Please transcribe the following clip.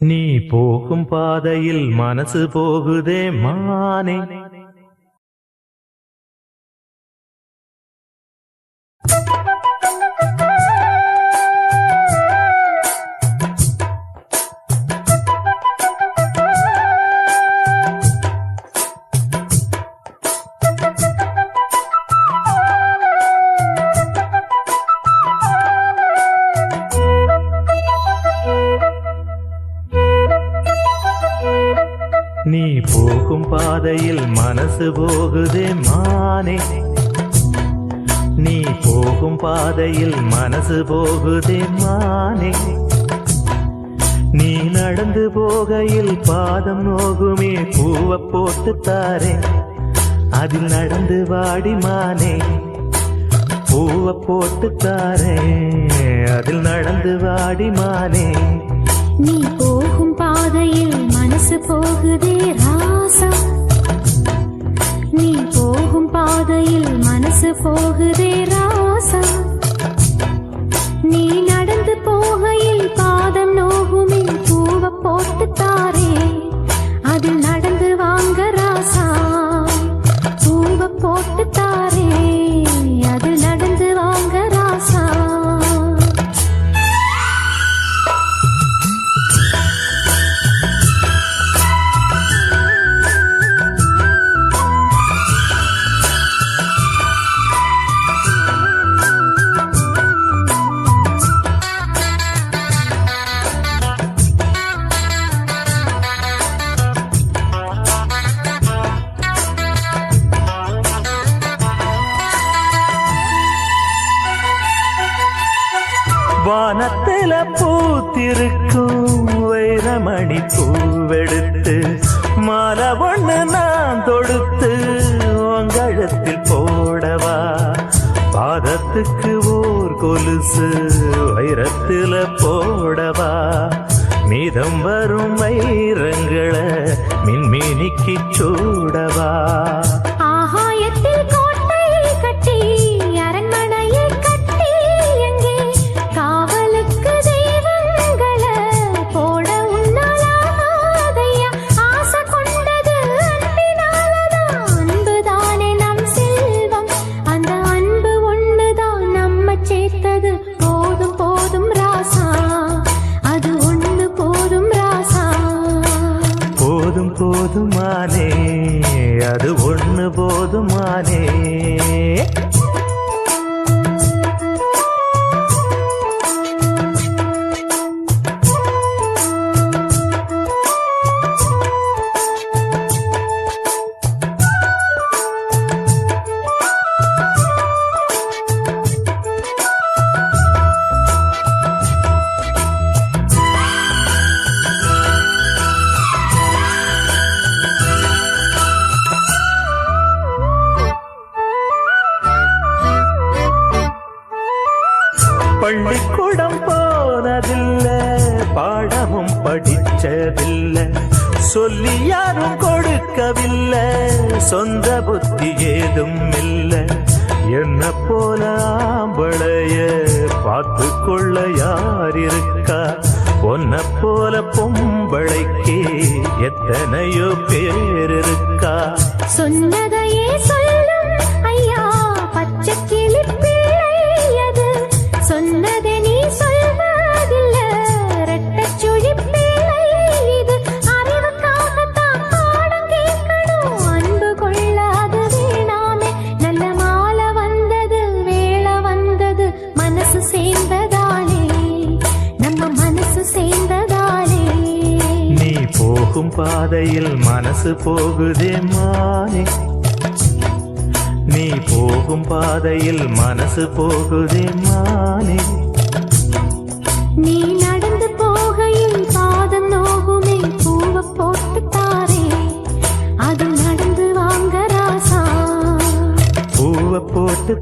நீ போகும் பாதையில் மனசு போகுதே மானே. thank you நீ போகும் பாதையில் மனசு போகுதே மானே. நீ போகும் பாதையில் மனசு போகுதே மானே. நீ நடந்து போகையில் பாதம் நோகுமே பூவ போட்டு தாரே. அதில் நடந்து வாடி மானே. பூவ போட்டு தாரே. அதில் நடந்து வாடி மானே. நீ போகும் பாதையில் மனசு போகுதே ராசா. நீ போகும் பாதையில் மனசு போகுதே வானத்தில பூத்திருக்கும் வைரமணி பூவெடுத்து மாலை ஒண்ணு நான் தொடுத்து உங்கழத்தில் போடவா? பாதத்துக்கு ஓர் கொலுசு வைரத்தில போடவா? மீதம் வரும் வைரங்களை மின்மினிக்கு சூடவா? மானே அது ஒன்று போதுமானே பள்ளிக்கூடம் போனதில்லை. பாடமும் படிச்சதில்லை. சொல்லி யாரும் கொடுக்கவில்லை. சொந்த புத்தி ஏதும் இல்லை. என்ன போல ஆம்பளைய பார்த்து கொள்ள யார் இருக்கா? உன்ன போல பொம்பளைக்கு எத்தனையோ பேர் இருக்கா? சொன்னதையே சொன்னதை நீ சொல்வதில்ல. ரெட்டச் சுழி நீ போகும் பாதையில் மனசு போகுதே மானே. நீ நடந்து போகையில் பாதம் நோகுமே பூவ போட்டு தாரே அது நடந்து வாங்க ராசா. பூவ போட்டு